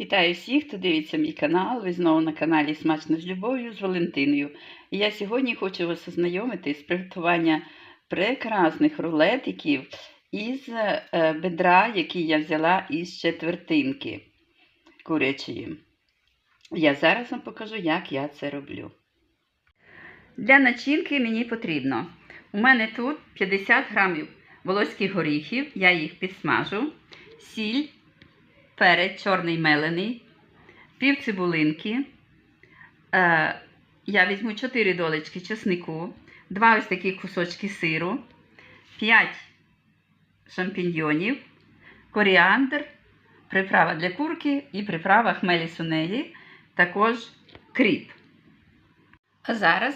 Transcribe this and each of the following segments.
Вітаю всіх, хто дивиться мій канал. Ви знову на каналі Смачно з любов'ю з Валентиною. І я сьогодні хочу вас ознайомити з приготування прекрасних рулетиків із е, бедра, які я взяла із четвертинки курячої. Я зараз вам покажу, як я це роблю. Для начинки мені потрібно. У мене тут 50 грамів волоських горіхів, я їх підсмажу, сіль перець чорний мелений, пів цибулинки. Е, я візьму 4 долечки чеснику, 2 ось такі кусочки сиру, 5 шампіньйонів, коріандр, приправа для курки і приправа хмелі сунелі, також кріп. А зараз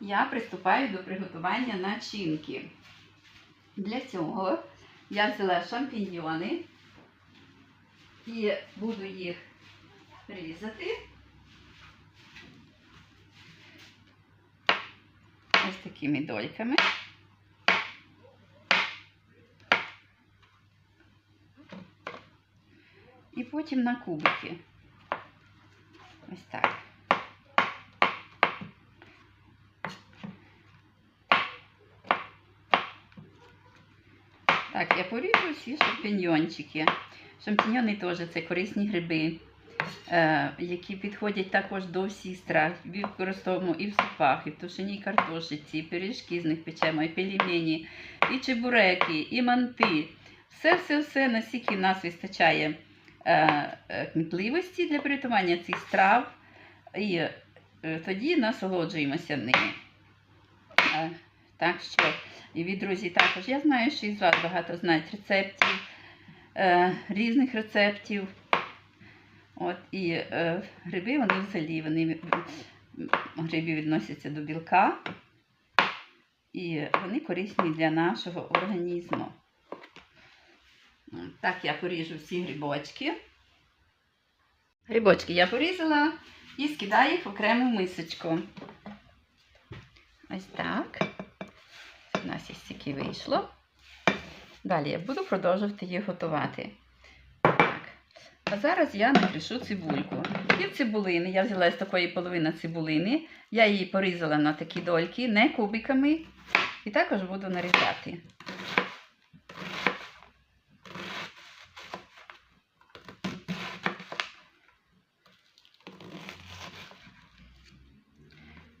я приступаю до приготування начинки. Для цього я взяла шампіньйони і буду їх різати. Ось такими дольками. І потім на кубики. Ось так. Так, я поріжу всі шампіньйончики. Шампіньйони теж це корисні гриби, е, які підходять також до всіх страв. Використовуємо і в супах, і в тушеній картошиці, і пиріжки з них печемо, і пельмені, і чебуреки, і манти. Все-все-все, наскільки в нас вистачає е, е, кмітливості для приготування цих страв, і тоді насолоджуємося ними. Так що, і ви, друзі, також я знаю, що із вас багато знають рецептів е, різних рецептів. От, І е, гриби вони взагалі, вони гриби відносяться до білка, і вони корисні для нашого організму. Так, я поріжу всі грибочки. Грибочки я порізала і скидаю їх в окрему мисочку. Ось так. У нас із стільки вийшло. Далі я буду продовжувати їх готувати. Так. А зараз я накришу цибульку. Пів цибулини, я взяла з такої половини цибулини, я її порізала на такі дольки, не кубиками, і також буду нарізати.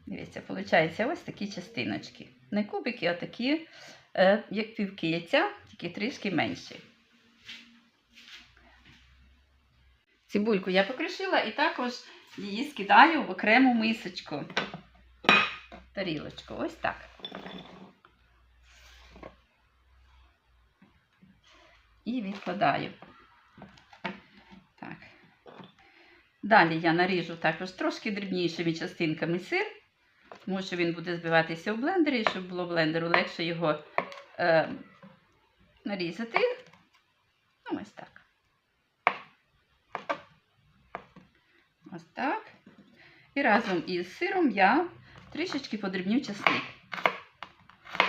Дивіться, виходить ось такі частиночки. Не кубики, а такі, е, як півкільця, тільки трішки менші. Цибульку я покришила і також її скидаю в окрему мисочку. Тарілочку. Ось так. І відкладаю. Так. Далі я наріжу також трошки дрібнішими частинками сир, тому що він буде збиватися в блендері, щоб було блендеру легше його е, нарізати. Ну, ось так. Ось так. І разом із сиром я трішечки подрібню часник.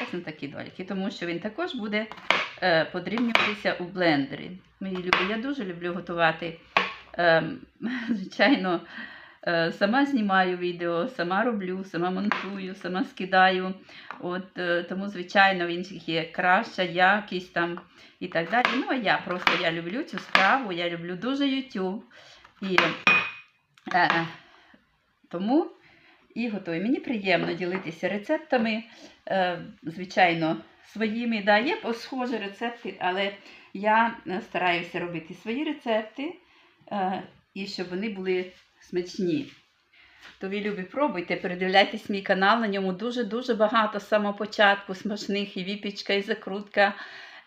Ось на такі дольки, тому що він також буде е, подрібнюватися у блендері. Мої любі, я дуже люблю готувати. Е, звичайно, сама знімаю відео, сама роблю, сама монтую, сама скидаю. От, е, Тому, звичайно, він є краща якість там і так далі. Ну, а я просто я люблю цю справу, я люблю дуже YouTube. І е, тому і готую. Мені приємно ділитися рецептами, е, звичайно, своїми. Да, є схожі рецепти, але я е, стараюся робити свої рецепти, е, і щоб вони були смачні. То ви любі, пробуйте, передивляйтесь мій канал, на ньому дуже-дуже багато з самого початку смачних і випічка, і закрутка,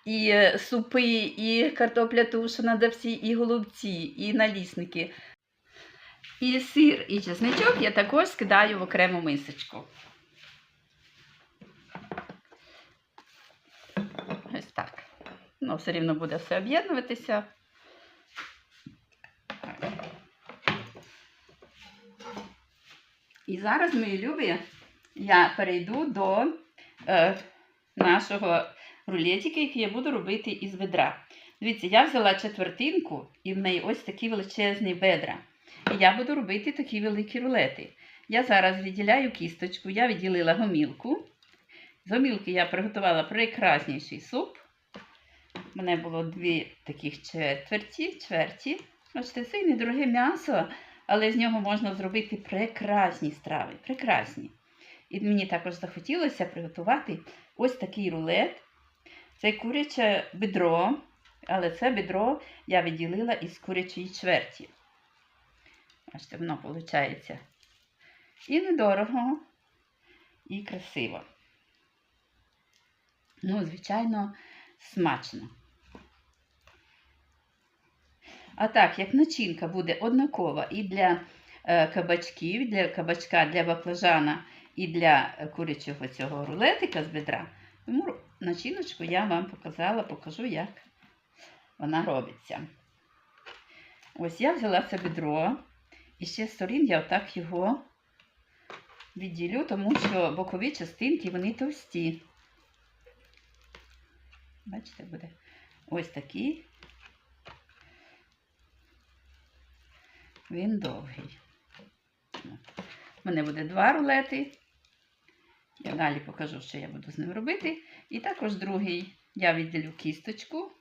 і е, супи, і картопля тушена, да і голубці, і налісники. І сир, і чесничок я також скидаю в окрему мисочку. Ось так. Ну, все рівно буде все об'єднуватися. І зараз, мої любі, я перейду до е, нашого рулетика, який я буду робити із ведра. Дивіться, я взяла четвертинку і в неї ось такі величезні бедра. І я буду робити такі великі рулети. Я зараз відділяю кісточку, я відділила гомілку. З гомілки я приготувала прекрасніший суп. У мене було дві таких четверті, чверті. Бачите, це недороге м'ясо, але з нього можна зробити прекрасні страви. Прекрасні. І мені також захотілося приготувати ось такий рулет. Це куряче бедро, але це бедро я відділила із курячої чверті. Бачите, воно виходить і недорого, і красиво. Ну, звичайно, смачно. А так, як начинка буде однакова і для е, кабачків, для кабачка, для баклажана і для курячого цього рулетика з бедра, тому начиночку я вам показала, покажу, як вона робиться. Ось я взяла це бедро, і ще з сторін я отак його відділю, тому що бокові частинки вони товсті. Бачите, буде ось такий. Він довгий. У мене буде два рулети. Я далі покажу, що я буду з ним робити. І також другий я відділю кісточку.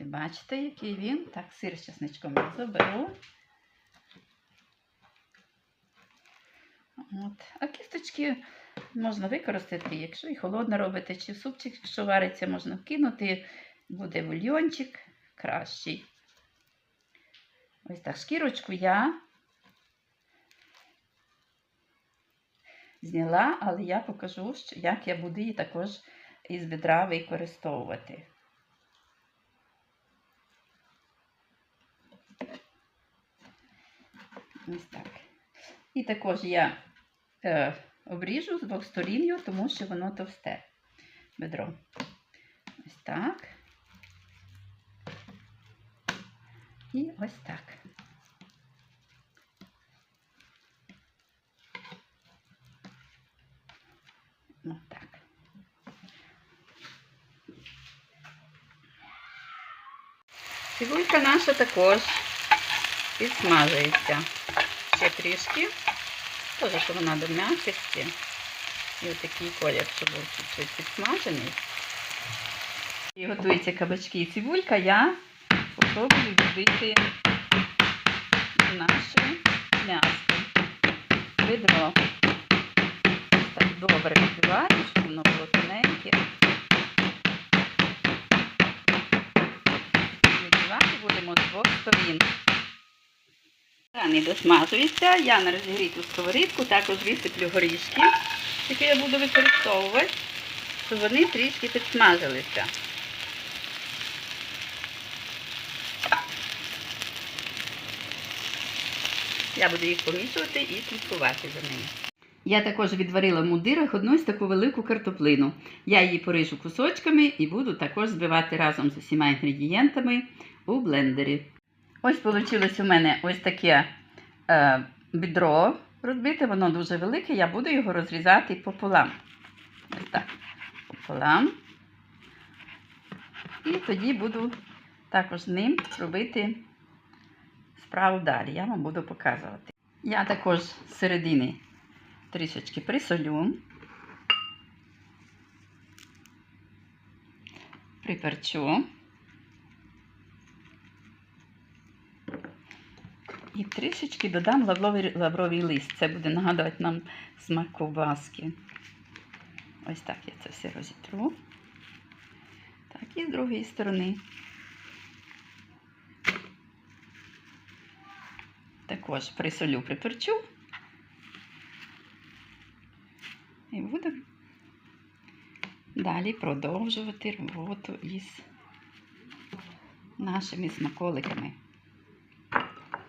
Ви бачите, який він. Так, сир з чесничком я заберу. От. А кісточки можна використати, якщо і холодно робите, чи в супчик, якщо вариться, можна кинути, буде бульйончик кращий. Ось так шкірочку я зняла, але я покажу, як я буду її також із бедра використовувати. Ось так. І також я е, обріжу з двох сторін тому що воно товсте бедро. Ось так. І ось так. Ось так. Цибулька наша також підсмажується ще трішки. Теж, що вона до м'якості. І отакий колір, щоб був підсмажений. І готуються кабачки і цибулька, я попробую відбити наше м'ясо. Ведро. Так добре відбиваю, щоб воно було тоненьке. Відбивати будемо з двох сторін. Рани досмажуються, я на розігріту сковорідку також висиплю горішки, які я буду використовувати, щоб вони трішки підсмажилися. Я буду їх помішувати і слідкувати за ними. Я також відварила в мудирах одну ось таку велику картоплину. Я її поріжу кусочками і буду також збивати разом з усіма інгредієнтами у блендері. Ось вийшло у мене ось таке е, бідро розбите, воно дуже велике, я буду його розрізати пополам. Ось так, пополам. І тоді буду також ним робити справу далі. Я вам буду показувати. Я також з середини трішечки присолю, приперчу. І трішечки додам лавровий, лавровий лист. Це буде нагадувати нам смак ковбаски. Ось так я це все розітру. Так, і з другої сторони. Також присолю, приперчу. І буду далі продовжувати роботу із нашими смаколиками.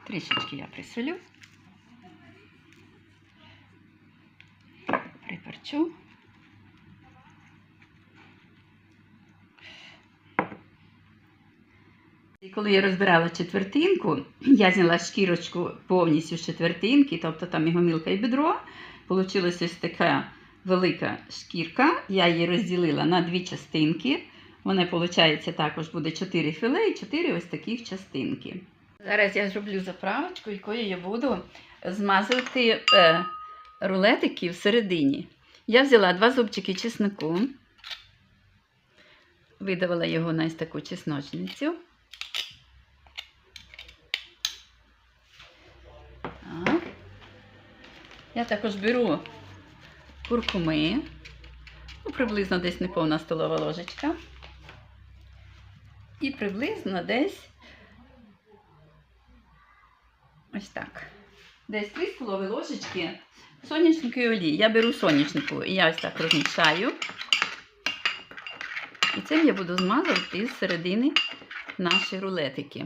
Трішечки я присолю, приперчу. Коли я розбирала четвертинку, я зняла шкірочку повністю з четвертинки, тобто там і гомілка і бедро. Получилась ось така велика шкірка. Я її розділила на дві частинки. Вони, виходить, також буде 4 філе і 4 ось таких частинки. Зараз я зроблю заправочку, якою я буду змазувати е, рулетики всередині. Я взяла два зубчики чеснику, видавила його на ось таку чесночницю. Я також беру куркуми, ну, приблизно десь неповна столова ложечка. І приблизно десь ось так. Десь 3 столові ложечки соняшникової олії. Я беру соняшнику і я ось так розмішаю. І цим я буду змазувати з середини наші рулетики.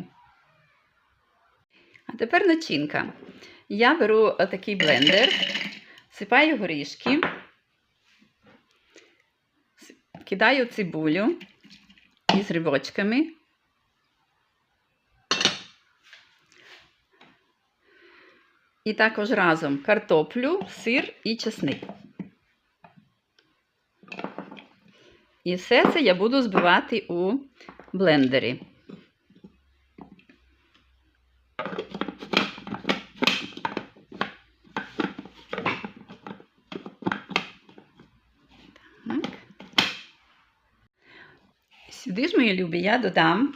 А тепер начинка. Я беру такий блендер, всипаю горішки, кидаю цибулю із рибочками. І також разом картоплю, сир і чесник. І все це я буду збивати у блендері. Так. Сюди ж, мої любі, я додам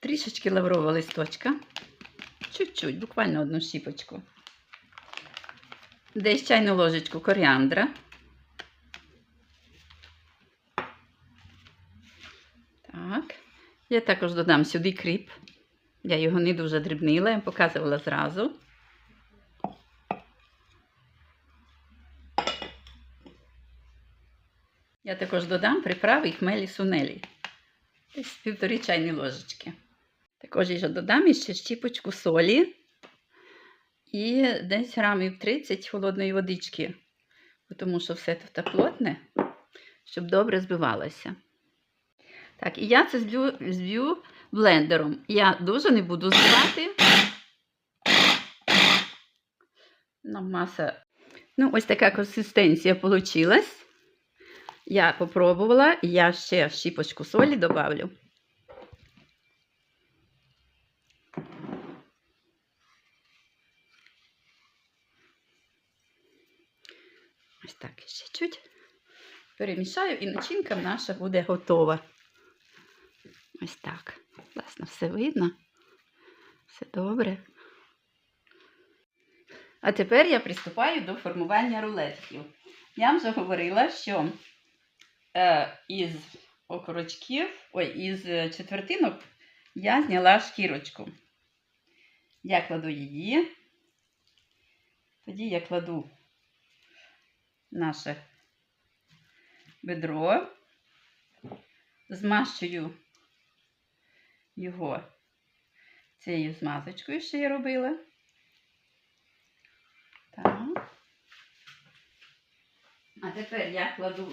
трішечки лаврового листочка. Чуть-чуть, буквально одну щіпочку. Десь чайну ложечку коріандра. Так. Я також додам сюди кріп. Я його не дуже дрібнила, я показувала зразу. Я також додам приправи і хмелі сунелі. Десь півтори чайні ложечки. Також я додам ще щіпочку солі і десь грамів 30 холодної водички, тому що все тут плотне, щоб добре збивалося. Так, і я це зб'ю, зб'ю блендером. Я дуже не буду збивати. Ну, маса. Ну, ось така консистенція вийшла. Я попробувала, і я ще щіпочку солі добавлю. Ось так ще чуть перемішаю, і начинка наша буде готова. Ось так. Власне, все видно. Все добре. А тепер я приступаю до формування рулетків. Я вже говорила, що із окорочків, ой, із е, четвертинок я зняла шкірочку. Я кладу її. Тоді я кладу наше бедро, змащую його цією змазочкою, що я робила. Так. А тепер я кладу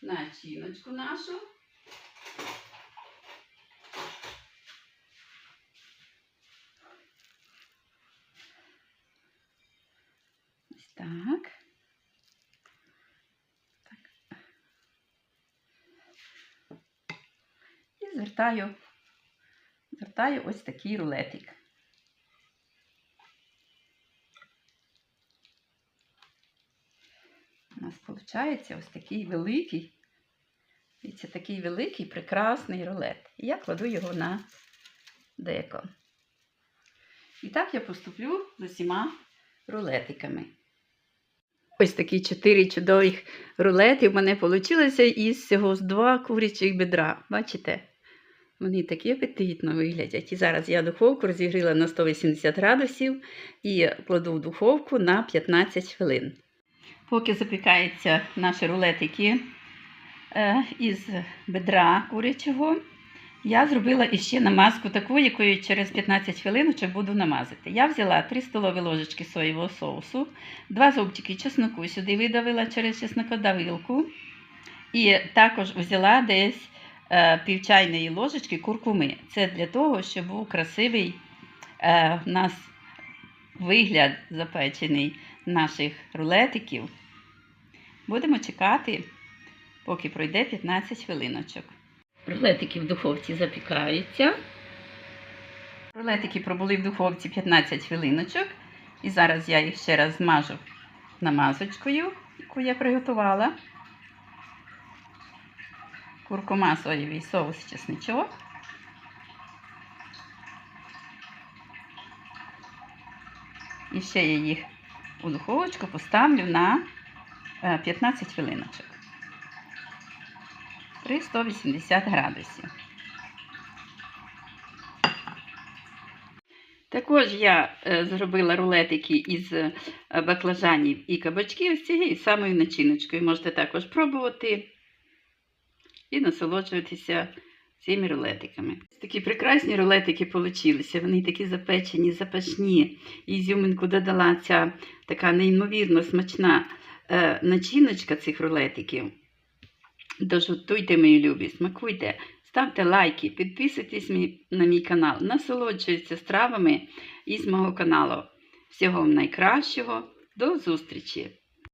начиночку нашу. Ось так. І звертаю, звертаю ось такий рулетик. У нас виходить ось такий великий, це такий великий, прекрасний рулет. І я кладу його на деко. І так я поступлю з усіма рулетиками. Ось такі чотири чудових рулети в мене вийшло із цього з два курячих бедра. Бачите? Вони такі апетитно виглядять. І зараз я духовку розігріла на 180 градусів і кладу в духовку на 15 хвилин. Поки запікаються наші рулетики е, із бедра курячого, я зробила іще намазку таку, якою через 15 хвилиночок буду намазати. Я взяла 3 столові ложечки соєвого соусу, 2 зубчики чесноку сюди видавила через чеснокодавилку. І також взяла десь е, пів чайної ложечки куркуми. Це для того, щоб був красивий е, у нас вигляд запечений наших рулетиків. Будемо чекати, поки пройде 15 хвилиночок. Рулетики в духовці запікаються. Рулетики пробули в духовці 15 хвилиночок. І зараз я їх ще раз змажу намазочкою, яку я приготувала. Куркума, соєвий соус, чесничок. І ще я їх у духовочку поставлю на 15 хвилиночок. При 180 градусів. Також я е, зробила рулетики із е, баклажанів і кабачків з цією самою начиночкою. Можете також пробувати і насолоджуватися цими рулетиками. Такі прекрасні рулетики получилися. Вони такі запечені, запашні. Ізюминку додала ця така неймовірно смачна е, начиночка цих рулетиків. Тож готуйте, мої любі, смакуйте, ставте лайки, підписуйтесь на мій канал, насолоджуйтеся стравами із мого каналу. Всього вам найкращого. До зустрічі!